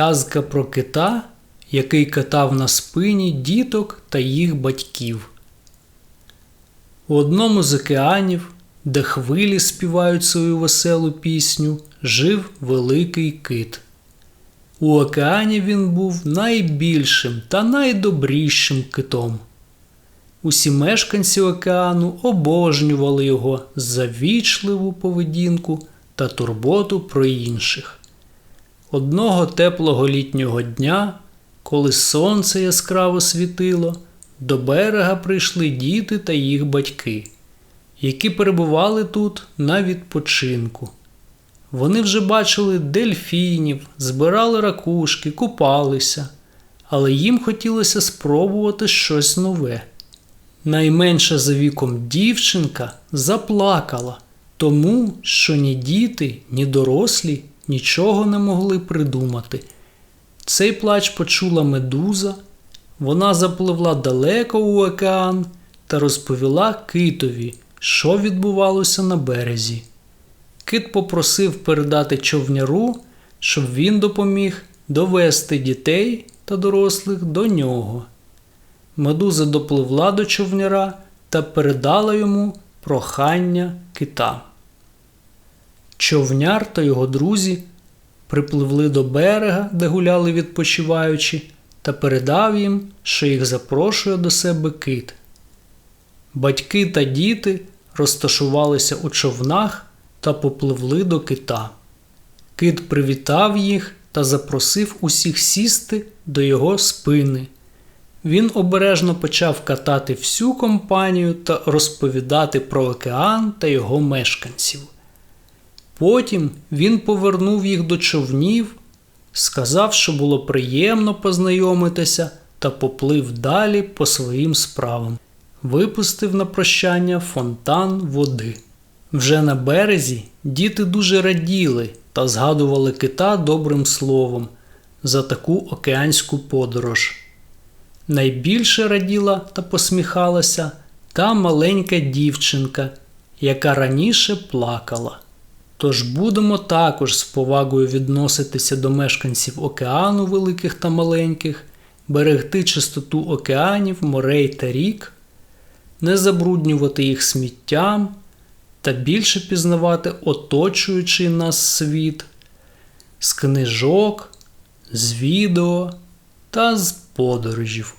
Казка про кита, який катав на спині діток та їх батьків. У одному з океанів, де хвилі співають свою веселу пісню, жив великий кит. У океані він був найбільшим та найдобрішим китом. Усі мешканці океану обожнювали його за вічливу поведінку та турботу про інших. Одного теплого літнього дня, коли сонце яскраво світило, до берега прийшли діти та їх батьки, які перебували тут на відпочинку. Вони вже бачили дельфінів, збирали ракушки, купалися, але їм хотілося спробувати щось нове. Найменша за віком дівчинка заплакала, тому що ні діти, ні дорослі нічого не могли придумати. Цей плач почула медуза, вона запливла далеко у океан та розповіла китові, що відбувалося на березі. Кит попросив передати човняру, щоб він допоміг довести дітей та дорослих до нього. Медуза допливла до човняра та передала йому прохання кита. Човняр та його друзі припливли до берега, де гуляли відпочиваючи, та передав їм, що їх запрошує до себе кит. Батьки та діти розташувалися у човнах та попливли до кита. Кит привітав їх та запросив усіх сісти до його спини. Він обережно почав катати всю компанію та розповідати про океан та його мешканців. Потім він повернув їх до човнів, сказав, що було приємно познайомитися, та поплив далі по своїм справам, випустив на прощання фонтан води. Вже на березі діти дуже раділи та згадували кита добрим словом за таку океанську подорож. Найбільше раділа та посміхалася та маленька дівчинка, яка раніше плакала. Тож будемо також з повагою відноситися до мешканців океану великих та маленьких, берегти чистоту океанів, морей та рік, не забруднювати їх сміттям та більше пізнавати оточуючий нас світ з книжок, з відео та з подорожів